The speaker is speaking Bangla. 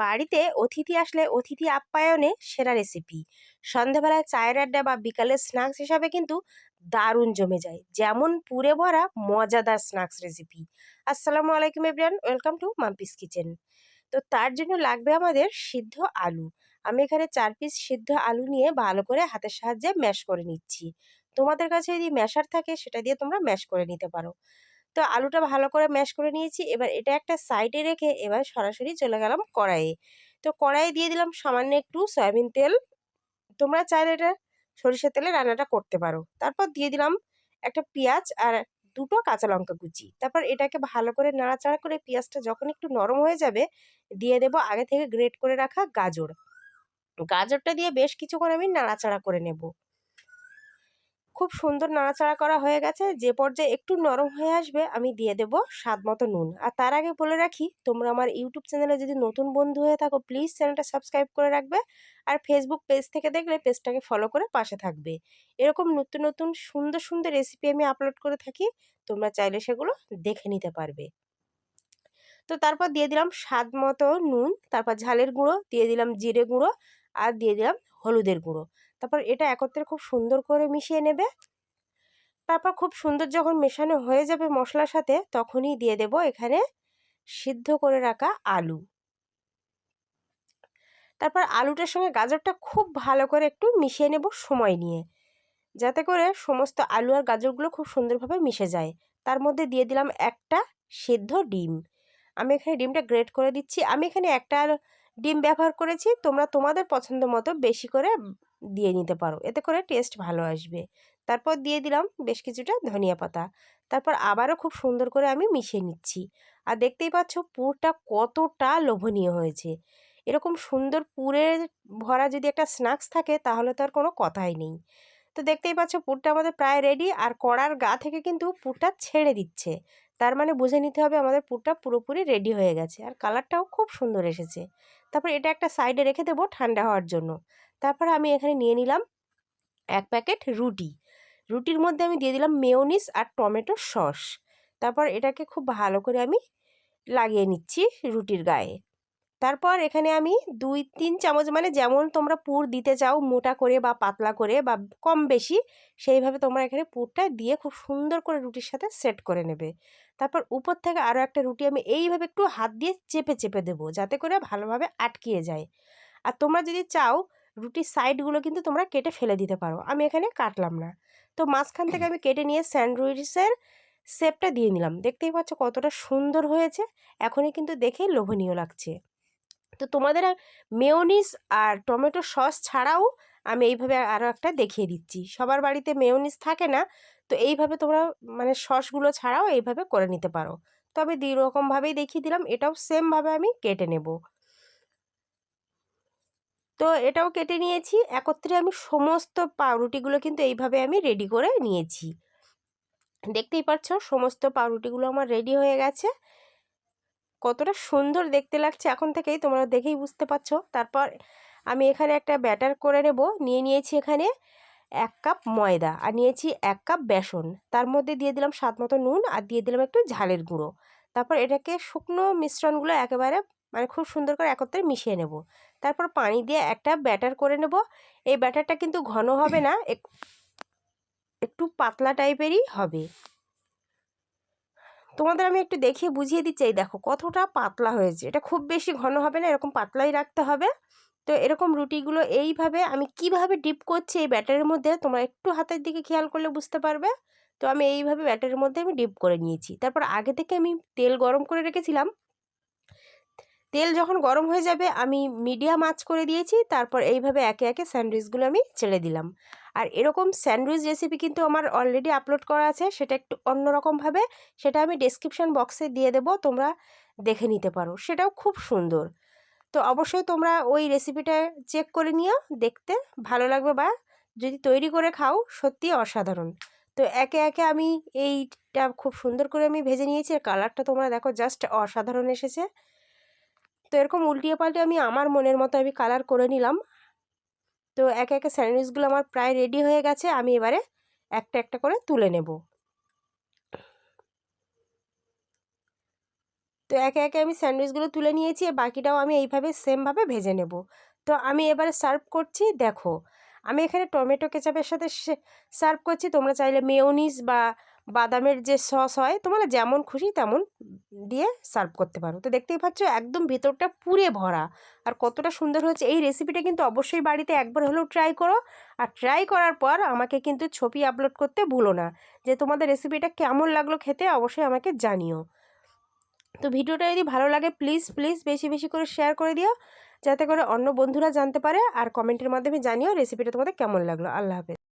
বাড়িতে অতিথি আসলে অতিথি আপ্যায়নে সেরা রেসিপি সন্ধেবেলায় চায়ের আড্ডা বা বিকালের স্ন্যাক্স হিসাবে কিন্তু দারুণ জমে যায়। যেমন পুরে ভরা মজাদার স্ন্যাক্স রেসিপি আসসালামু আলাইকুম everyone welcome to Mampi's kitchen তো তার জন্য লাগবে আমাদের সিদ্ধ আলু। আমি এখানে চার পিস সিদ্ধ আলু নিয়ে ভালো করে হাতের সাহায্যে ম্যাশ করে নিচ্ছি। তোমাদের কাছে যদি ম্যাশার থাকে, সেটা দিয়ে তোমরা ম্যাশ করে নিতে পারো। তো আলুটা ভালো করে ম্যাশ করে নিয়েছি। এবার এটা একটা সাইডে রেখে এবার সরাসরি চলে গেলাম কড়াইয়ে। তো কড়াইয়ে দিয়ে দিলাম সামান্য একটু সয়াবিন তেল। তোমরা চাইলে এটা সরিষার তেলে রান্নাটা করতে পারো। তারপর দিয়ে দিলাম একটা পেঁয়াজ আর দুটো কাঁচা লঙ্কা কুচি। তারপর এটাকে ভালো করে নাড়াচাড়া করে পেঁয়াজটা যখন একটু নরম হয়ে যাবে, দিয়ে দেব আগে থেকে গ্রেট করে রাখা গাজর। গাজরটা দিয়ে বেশ কিছুক্ষণ আমি নাড়াচাড়া করে নেব। খুব সুন্দর নাড়াচাড়া করা হয়ে গেছে। যে পর্যায়ে একটু নরম হয়ে আসবে, আমি দিয়ে দেব স্বাদ মতো নুন। আর তার আগে বলে রাখি, তোমরা আমার ইউটিউব চ্যানেলে যদি নতুন বন্ধু হয়ে থাকো প্লিজ চ্যানেলটা সাবস্ক্রাইব করে রাখবে। আর ফেসবুক পেজ থেকে দেখলে পেজটাকে ফলো করে পাশে থাকবে। এরকম নতুন নতুন, সুন্দর সুন্দর রেসিপি আমি আপলোড করে থাকি, তোমরা চাইলে সেগুলো দেখে নিতে পারবে। তো তারপর দিয়ে দিলাম স্বাদ মতো নুন, তারপর ঝালের গুঁড়ো, দিয়ে দিলাম জিরে গুঁড়ো, আর দিয়ে দিলাম হলুদের গুঁড়ো। তারপর এটা একত্রে খুব সুন্দর করে মিশিয়ে নেবে। তারপর খুব সুন্দর যখন মেশানো হয়ে যাবে মশলার সাথে, তখনই দিয়ে দেব এখানে সিদ্ধ করে রাখা আলু। তারপর আলুটার সঙ্গে গাজরটা খুব ভালো করে একটু মিশিয়ে নেব সময় নিয়ে। যাতে করে সমস্ত আলু আর গাজরগুলো খুব সুন্দরভাবে মিশে যায়। তার মধ্যে দিয়ে দিলাম একটা সিদ্ধ ডিম। আমি এখানে ডিমটা গ্রেট করে দিচ্ছি। আমি এখানে একটা ডিম ব্যবহার করেছি। তোমরা তোমাদের পছন্দ মতো বেশি করে দিয়ে নিতে পারো। এতে করে টেস্ট ভালো আসবে। তারপর দিয়ে দিলাম বেশ কিছুটা ধনিয়া পাতা। তারপর আবারও খুব সুন্দর করে আমি মিশিয়ে নিচ্ছি। আর দেখতেই পাচ্ছ পুরটা কতটা লোভনীয় হয়েছে। এরকম সুন্দর পুরের ভরা যদি একটা স্ন্যাক্স থাকে তাহলে তো আর কোনো কথাই নেই। তো দেখতেই পাচ্ছ পুরটা আমাদের প্রায় রেডি আর কড়ার গা থেকে কিন্তু পুরটা ছেড়ে দিচ্ছে। তার মানে বুঝে নিতে হবে আমাদের পুরটা পুরোপুরি রেডি হয়ে গেছে। আর কালারটাও খুব সুন্দর এসেছে। তারপর এটা একটা সাইডে রেখে দেবো ঠান্ডা হওয়ার জন্য। তারপর আমি এখানে নিয়ে নিলাম এক প্যাকেট রুটি। রুটির মধ্যে আমি দিয়ে দিলাম মেয়োনিস আর টমেটো সস তারপর এটাকে খুব ভালো করে আমি লাগিয়ে নিচ্ছি রুটির গায়ে। তারপর এখানে আমি দুই, তিন চামচ মানে যেমন তোমরা পুর দিতে চাও মোটা করে বা পাতলা করে বা কম বেশি, সেইভাবে তোমরা এখানে পুরটা দিয়ে খুব সুন্দর করে রুটির সাথে সেট করে নেবে। তারপর উপর থেকে আরও একটা রুটি আমি এইভাবে একটু হাত দিয়ে চেপে চেপে দেবো যাতে করে ভালোভাবে আটকিয়ে যায়। আর তোমরা যদি চাও রুটির সাইডগুলো কিন্তু তোমরা কেটে ফেলে দিতে পারো, আমি এখানে কাটলাম না। তো মাঝখান থেকে আমি কেটে নিয়ে স্যান্ডউইচের শেপটা দিয়ে নিলাম। দেখতেই পাচ্ছ কতটা সুন্দর হয়েছে, এখনই কিন্তু দেখে লোভনীয় লাগছে। তো তোমাদের মেয়োনিস আর টমেটো সস ছাড়াও আমি এইভাবে আরও একটা দেখিয়ে দিচ্ছি। সবার বাড়িতে মেয়োনিস থাকে না, তো এইভাবে তোমরা মানে সসগুলো ছাড়াও এইভাবে করে নিতে পারো। তবে দুই রকমভাবেই দেখিয়ে দিলাম, এটাও সেমভাবে আমি কেটে নেব। তো এটাও কেটে নিয়েছি। একত্রে আমি সমস্ত পাউরুটিগুলো কিন্তু এইভাবে আমি রেডি করে নিয়েছি। দেখতেই পাচ্ছ, সমস্ত পাউরুটিগুলো আমার রেডি হয়ে গেছে। কতটা সুন্দর দেখতে লাগছে এখন থেকেই তোমরা দেখেই বুঝতে পারছ। তারপর আমি এখানে একটা ব্যাটার করে নেব। নিয়ে নিয়েছি এখানে এক কাপ ময়দা আর নিয়েছি এক কাপ বেসন। তার মধ্যে দিয়ে দিলাম স্বাদ মতো নুন আর দিয়ে দিলাম একটু ঝালের গুঁড়ো। তারপর এটাকে শুকনো মিশ্রণগুলো একেবারে মানে খুব সুন্দর করে একত্রে মিশিয়ে নেব। তারপর পানি দিয়ে একটা ব্যাটার করে নেব। এই ব্যাটারটা কিন্তু ঘন হবে না একটু পাতলা টাইপেরই হবে। তোমাদের আমি একটু দেখিয়ে বুঝিয়ে দিচ্ছি, এই দেখো কতটা পাতলা হয়েছে। এটা খুব বেশি ঘন হবে না, এরকম পাতলাই রাখতে হবে। তো এরকম রুটিগুলো এইভাবে আমি কীভাবে ডিপ করছি এই ব্যাটারের মধ্যে, তোমরা একটু হাতের দিকে খেয়াল করলে বুঝতে পারবে। তো আমি এইভাবে ব্যাটারের মধ্যে আমি ডিপ করে নিয়েছি। তারপর আগে থেকে আমি তেল গরম করে রেখেছিলাম। তেল যখন গরম হয়ে যাবে, আমি মিডিয়াম আঁচ করে দিয়েছি, তারপর এইভাবে একে একে স্যান্ডউইচগুলো আমি ছেড়ে দিলাম। আর এরকম স্যান্ডউইচ রেসিপি কিন্তু আমার অলরেডি আপলোড করা আছে, সেটা একটু অন্যরকমভাবে, সেটা আমি ডেসক্রিপশান বক্সে দিয়ে দেব, তোমরা দেখে নিতে পারো, সেটাও খুব সুন্দর। তো অবশ্যই তোমরা ওই রেসিপিটা চেক করে নিও, দেখতে ভালো লাগবে বা যদি তৈরি করে খাও, সত্যি অসাধারণ। তো একে একে আমি এইটা খুব সুন্দর করে আমি ভেজে নিয়েছি, আর কালারটা তোমরা দেখো জাস্ট অসাধারণ এসেছে। তো এরকম উল্টিয়ে পাল্টে আমি আমার মনের মতো আমি কালার করে নিলাম তো একে একে স্যান্ডউইচগুলো আমার প্রায় রেডি হয়ে গেছে, আমি এবারে একটা একটা করে তুলে নেব। তো একে একে আমি স্যান্ডউইচগুলো তুলে নিয়েছি, বাকিটাও আমি এইভাবে সেমভাবে ভেজে নেব। তো আমি এবারে সার্ভ করছি, দেখো আমি এখানে টমেটো কেচাপের সাথে সার্ভ করছি। তোমরা চাইলে মেয়োনিজ বা বাদামের যে সস হয়, তোমরা যেমন খুশি তেমন দিয়ে সার্ভ করতে পারো। তো দেখতেই পাচ্ছ, একদম ভেতরটা পুরে ভরা। আর কতটা সুন্দর হয়েছে। এই রেসিপিটা কিন্তু অবশ্যই বাড়িতে একবার হলেও ট্রাই করো। আর ট্রাই করার পর আমাকে কিন্তু ছবি আপলোড করতে ভুলো না। যে তোমাদের রেসিপিটা কেমন লাগল খেতে, অবশ্যই আমাকে জানিও। তো ভিডিওটা যদি ভালো লাগে প্লিজ প্লিজ বেশি বেশি করে শেয়ার করে দিও। যাতে করে অন্য বন্ধুরা জানতে পারে আর কমেন্টের মাধ্যমে জানিও রেসিপিটা তোমাদের কেমন লাগল। আল্লাহ হাফেজ।